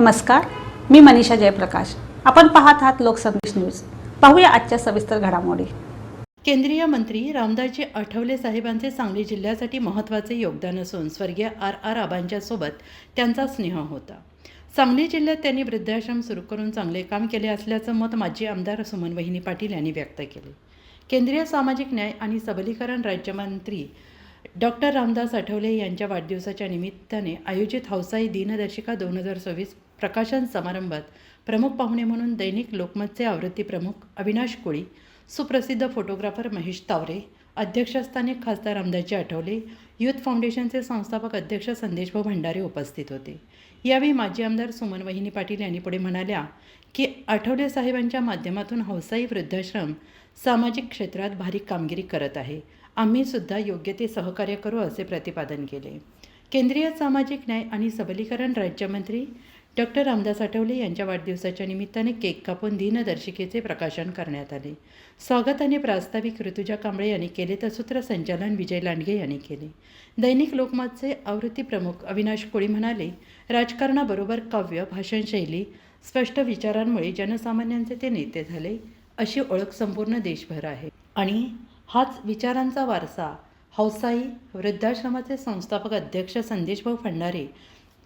नमस्कार मी मनीषा जयप्रकाश. आपण पाहत आहात लोकसंदेश न्यूज. पाहूया आजच्या सविस्तर घडामोडी. केंद्रीय मंत्री रामदासजी आठवले साहेबांचे सांगली जिल्ह्यासाठी महत्त्वाचे योगदान असून स्वर्गीय आर आर आबांच्या सोबत त्यांचा स्नेह होता. सांगली जिल्ह्यात त्यांनी वृद्धाश्रम सुरू करून चांगले काम केले असल्याचं मत माजी आमदार सुमन वहिनी पाटील यांनी व्यक्त केले. केंद्रीय सामाजिक न्याय आणि सबलीकरण राज्यमंत्री डॉक्टर रामदास आठवले यांच्या वाढदिवसाच्या निमित्ताने आयोजित हौसाई दिनदर्शिका दोन हजार सव्वीस प्रकाशन समारंभात प्रमुख पाहुणे म्हणून दैनिक लोकमतचे आवृत्ती प्रमुख अविनाश कोळी सुप्रसिद्ध फोटोग्राफर महेश तावरे अध्यक्षस्थानी खासदार रामदासजी आठवले युथ फाउंडेशनचे संस्थापक अध्यक्ष संदेशभाऊ भंडारे उपस्थित होते. यावेळी माजी आमदार सुमन वहिनी पाटील यांनी पुढे म्हणाल्या की आठवले साहेबांच्या माध्यमातून हौसाई वृद्धाश्रम सामाजिक क्षेत्रात भारी कामगिरी करत आहे. आम्ही सुद्धा योग्य ते सहकार्य करू असे प्रतिपादन केले. केंद्रीय सामाजिक न्याय आणि सबलीकरण राज्यमंत्री डॉक्टर रामदास आठवले यांच्या वाढदिवसाच्या निमित्ताने केक कापून दिनदर्शिकेचे प्रकाशन करण्यात आले. स्वागत आणि प्रास्ताविक ऋतुजा कांबळे यांनी केले तर सूत्रसंचालन विजय लांडगे यांनी केले. दैनिक लोकमतचे आवृत्ती प्रमुख अविनाश कोळी म्हणाले राजकारणाबरोबर काव्य भाषणशैली स्पष्ट विचारांमुळे जनसामान्यांचे ते नेते झाले अशी ओळख संपूर्ण देशभर आहे. आणि हाच विचारांचा वारसा हौसाई वृद्धाश्रमाचे संस्थापक अध्यक्ष संदेशभाऊ फंडारे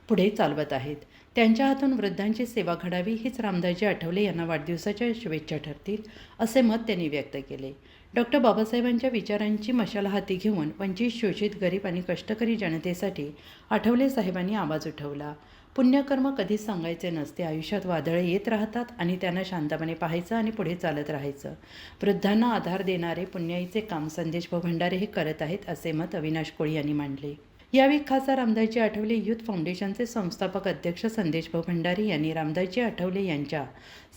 पुढे चालवत आहेत. त्यांच्या हातून वृद्धांची सेवा घडावी हीच रामदासजी आठवले यांना वाढदिवसाच्या शुभेच्छा ठरतील असे मत त्यांनी व्यक्त केले. डॉक्टर बाबासाहेबांच्या विचारांची मशाल हाती घेऊन वंचित शोषित गरीब आणि कष्टकरी जनतेसाठी आठवले साहेबांनी आवाज उठवला. पुण्यकर्म कधीच सांगायचे नसते आयुष्यात वादळे येत राहतात आणि त्यांना शांतपणे पाहायचं आणि पुढे चालत राहायचं. वृद्धांना आधार देणारे पुण्याईचे काम संदेश भंडारे हे करत आहेत असे मत अविनाश कोळी यांनी मांडले. यावेळी खासदार रामदासजी आठवले युथ फाउंडेशनचे संस्थापक अध्यक्ष संदेशभाऊ भंडारी यांनी रामदासजी आठवले यांच्या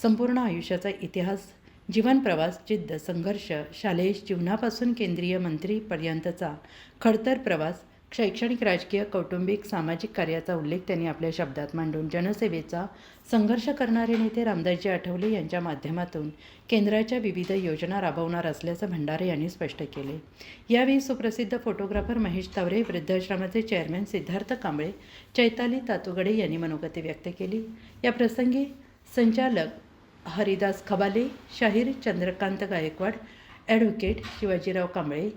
संपूर्ण आयुष्याचा इतिहास जीवनप्रवास जिद्द संघर्ष शालेय जीवनापासून केंद्रीय मंत्रीपर्यंतचा खडतर प्रवास शैक्षणिक राजकीय कौटुंबिक सामाजिक कार्याचा उल्लेख त्यांनी आपल्या शब्दात मांडून जनसेवेचा संघर्ष करणारे नेते रामदासजी आठवले यांच्या माध्यमातून केंद्राच्या विविध योजना राबवणार असल्याचं भंडारे यांनी स्पष्ट केले. यावेळी सुप्रसिद्ध फोटोग्राफर महेश तावरे वृद्धाश्रमाचे चेअरमॅन सिद्धार्थ कांबळे चैताली तातुगडे यांनी मनोगती व्यक्त केली. या प्रसंगी संचालक हरिदास खबाले शाहीर चंद्रकांत गायकवाड ॲडव्होकेट शिवाजीराव कांबळे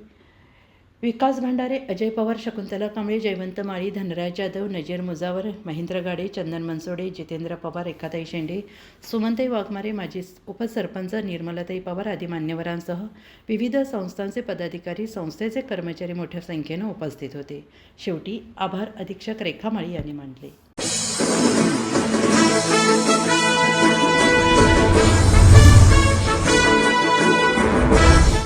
विकास भंडारे अजय पवार शकुंतला कांबळे जयवंत माळी धनराज जाधव नजीर मुजावर महेंद्र गाडे चंदन मनसोडे जितेंद्र पवार एकाताई शेंडे सुमनताई वाघमारे माजी उपसरपंच निर्मलाताई पवार आदी मान्यवरांसह विविध संस्थांचे पदाधिकारी संस्थेचे कर्मचारी मोठ्या संख्येनं उपस्थित होते. शेवटी आभार अधीक्षक रेखा माळी यांनी मांडले.